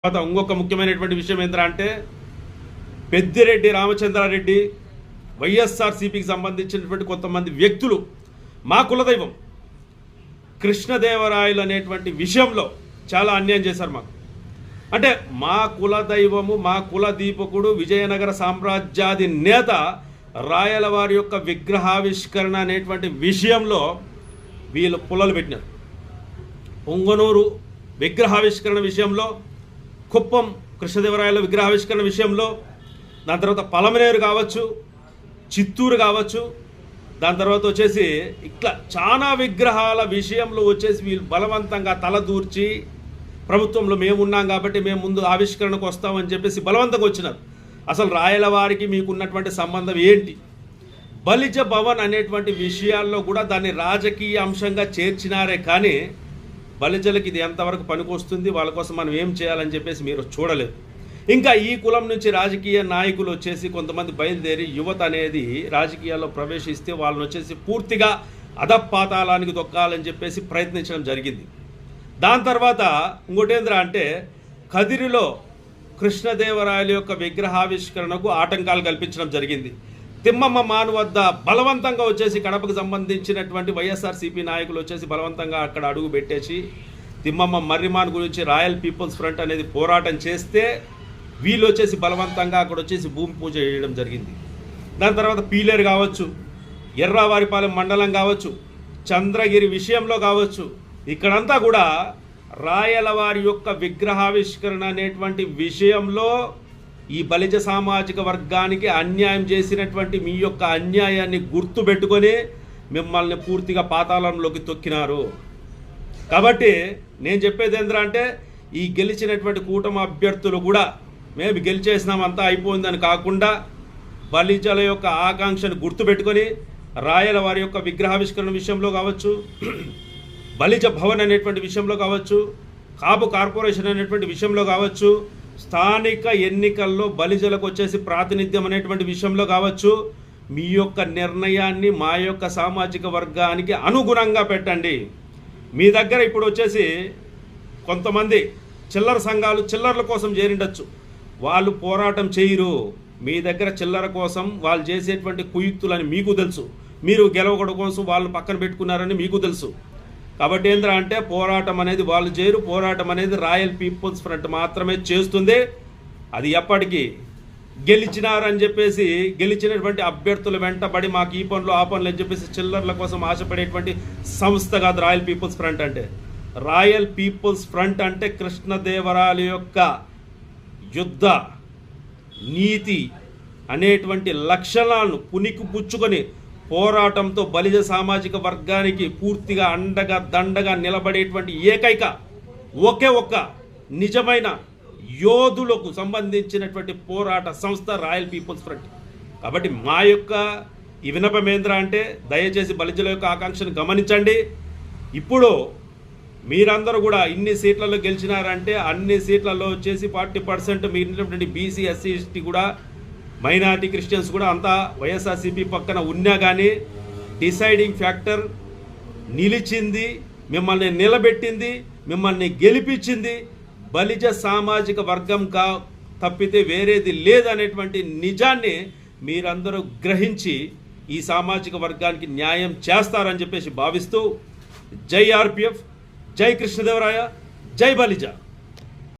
తర్వాత ఇంకొక ముఖ్యమైనటువంటి విషయం ఏంటంటే అంటే పెద్దిరెడ్డి రామచంద్రారెడ్డి వైఎస్ఆర్సీపీకి సంబంధించినటువంటి కొంతమంది వ్యక్తులు మా కులదైవం కృష్ణదేవరాయలు అనేటువంటి విషయంలో చాలా అన్యాయం చేశారు మాకు. అంటే మా కులదైవము మా కుల దీపకుడు విజయనగర సామ్రాజ్యాది నేత రాయల వారి యొక్క విగ్రహావిష్కరణ అనేటువంటి విషయంలో వీళ్ళు పుల్లలు పెట్టినారు. పొంగనూరు విగ్రహావిష్కరణ విషయంలో కుప్పం కృష్ణదేవరాయల విగ్రహావిష్కరణ విషయంలో దాని తర్వాత పలమనేరు కావచ్చు చిత్తూరు కావచ్చు దాని తర్వాత వచ్చేసి ఇట్లా చాలా విగ్రహాల విషయంలో వచ్చేసి వీళ్ళు బలవంతంగా తలదూర్చి ప్రభుత్వంలో మేమున్నాం కాబట్టి మేము ముందు ఆవిష్కరణకు వస్తామని చెప్పేసి బలవంతంగా వచ్చినారు. అసలు రాయల వారికి మీకున్నటువంటి సంబంధం ఏంటి? బలిజ భవన్ అనేటువంటి విషయాల్లో కూడా దాన్ని రాజకీయ అంశంగా చేర్చినారే కానీ బలిజలకు ఇది ఎంతవరకు పనికొస్తుంది? వాళ్ళ కోసం మనం ఏం చేయాలని చెప్పేసి మీరు చూడలేదు. ఇంకా ఈ కులం నుంచి రాజకీయ నాయకులు వచ్చేసి కొంతమంది బయలుదేరి యువత అనేది రాజకీయాల్లో ప్రవేశిస్తే వాళ్ళని వచ్చేసి పూర్తిగా అధపాతాళానికి దొక్కాలని చెప్పేసి ప్రయత్నించడం జరిగింది. దాని తర్వాత ఇంకోటేంద్ర అంటే కదిరిలో కృష్ణదేవరాయల యొక్క విగ్రహావిష్కరణకు ఆటంకాలు కల్పించడం జరిగింది. తిమ్మమ్మ మాను వద్ద బలవంతంగా వచ్చేసి కడపకు సంబంధించినటువంటి వైఎస్ఆర్సీపీ నాయకులు వచ్చేసి బలవంతంగా అక్కడ అడుగు పెట్టేసి తిమ్మమ్మ మర్రిమాన్ గురించి రాయల్ పీపుల్స్ ఫ్రంట్ అనేది పోరాటం చేస్తే వీళ్ళు వచ్చేసి బలవంతంగా అక్కడ వచ్చేసి భూమి పూజ చేయడం జరిగింది. దాని తర్వాత పీలేరు కావచ్చు ఎర్రావారిపాలెం మండలం కావచ్చు చంద్రగిరి విషయంలో కావచ్చు ఇక్కడంతా కూడా రాయల వారి యొక్క విగ్రహావిష్కరణ అనేటువంటి విషయంలో ఈ బలిజ సామాజిక వర్గానికి అన్యాయం చేసినటువంటి మీ యొక్క అన్యాయాన్ని గుర్తు పెట్టుకొని మిమ్మల్ని పూర్తిగా పాతాళంలోకి తొక్కినారు. కాబట్టి నేను చెప్పేది ఏంద్రా అంటే ఈ గెలిచినటువంటి కూటమి అభ్యర్థులు కూడా మేము గెలిచేసినాం అంతా అయిపోయిందని కాకుండా బలిజల యొక్క ఆకాంక్షను గుర్తుపెట్టుకొని రాయల వారి యొక్క విగ్రహావిష్కరణ విషయంలో కావచ్చు బలిజ భవన్ అనేటువంటి విషయంలో కావచ్చు కాపు కార్పొరేషన్ అనేటువంటి విషయంలో కావచ్చు స్థానిక ఎన్నికల్లో బలిజలకు వచ్చేసి ప్రాతినిధ్యం అనేటువంటి విషయంలో కావచ్చు మీ యొక్క నిర్ణయాన్ని మా యొక్క సామాజిక వర్గానికి అనుగుణంగా పెట్టండి. మీ దగ్గర ఇప్పుడు వచ్చేసి కొంతమంది చిల్లర సంఘాలు చిల్లర్ల కోసం చేరిండొచ్చు. వాళ్ళు పోరాటం చేయరు. మీ దగ్గర చిల్లర కోసం వాళ్ళు చేసేటువంటి కుయుక్తులని మీకు తెలుసు. మీరు గెలవడం కోసం వాళ్ళు పక్కన పెట్టుకున్నారని మీకు తెలుసు. కాబట్టి ఏంద్రా అంటే పోరాటం అనేది వాళ్ళు చేయరు పోరాటం అనేది రాయల్ పీపుల్స్ ఫ్రంట్ మాత్రమే చేస్తుంది. అది ఎప్పటికీ గెలిచినారని చెప్పేసి గెలిచినటువంటి అభ్యర్థుల వెంటబడి మాకు ఈ పనులు ఆ పనులు అని చెప్పేసి చిల్లర్ల కోసం ఆశపడేటువంటి సంస్థ కాదు రాయల్ పీపుల్స్ ఫ్రంట్ అంటే. రాయల్ పీపుల్స్ ఫ్రంట్ అంటే కృష్ణదేవరాయల యొక్క యుద్ధ నీతి అనేటువంటి లక్షణాలను పునికి పుచ్చుకొని పోరాటంతో బలిజ సామాజిక వర్గానికి పూర్తిగా అండగా దండగా నిలబడేటువంటి ఏకైక ఒకే ఒక్క నిజమైన యోధులకు సంబంధించినటువంటి పోరాట సంస్థ రాయల్ పీపుల్స్ ఫ్రంట్. కాబట్టి మా యొక్క ఈ వినపమేంద్ర అంటే దయచేసి బలిజల యొక్క ఆకాంక్షను గమనించండి. ఇప్పుడు మీరందరూ కూడా ఇన్ని సీట్లలో గెలిచినారంటే అన్ని సీట్లలో వచ్చేసి ఫార్టీ పర్సెంట్ మీరు బీసీ ఎస్సీ ఎస్టీ కూడా మైనార్టీ క్రిస్టియన్స్ కూడా అంతా వైఎస్ఆర్సీపీ పక్కన ఉన్నా కానీ డిసైడింగ్ ఫ్యాక్టర్ నిలిచింది మిమ్మల్ని నిలబెట్టింది మిమ్మల్ని గెలిపించింది బలిజ సామాజిక వర్గం కా తప్పితే వేరేది లేదనేటువంటి నిజాన్ని మీరందరూ గ్రహించి ఈ సామాజిక వర్గానికి న్యాయం చేస్తారని చెప్పేసి భావిస్తూ జై ఆర్పిఎఫ్ జై కృష్ణదేవరాయ జై బలిజ.